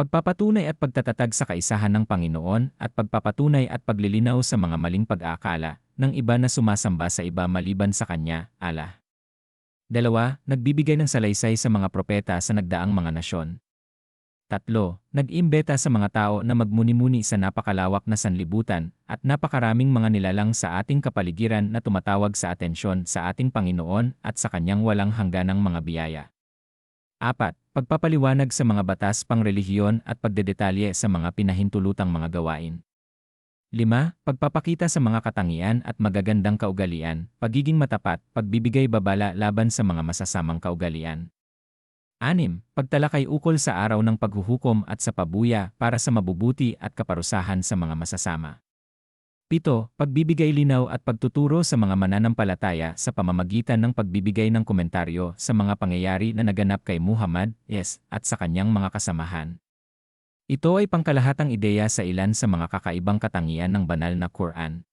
Pagpapatunay at pagtatatag sa kaisahan ng Panginoon at pagpapatunay at paglilinaw sa mga maling pag-aakala ng iba na sumasamba sa iba maliban sa Kanya, Allah. Dalawa, nagbibigay ng salaysay sa mga propeta sa nagdaang mga nasyon. Tatlo, nag-imbeta sa mga tao na magmuni-muni sa napakalawak na sanlibutan at napakaraming mga nilalang sa ating kapaligiran na tumatawag sa atensyon sa ating Panginoon at sa kanyang walang hangganang mga biyaya. Apat, pagpapaliwanag sa mga batas pangrelihiyon at pagdedetalye sa mga pinahintulutang mga gawain. 5. Pagpapakita sa mga katangian at magagandang kaugalian, pagiging matapat, pagbibigay babala laban sa mga masasamang kaugalian. 6. Pagtalakay ukol sa araw ng paghuhukom at sa pabuya para sa mabubuti at kaparusahan sa mga masasama. 7. Pagbibigay linaw at pagtuturo sa mga mananampalataya sa pamamagitan ng pagbibigay ng komentaryo sa mga pangyayari na naganap kay Muhammad, yes, at sa kanyang mga kasamahan. Ito ay pangkalahatang ideya sa ilan sa mga kakaibang katangian ng banal na Quran.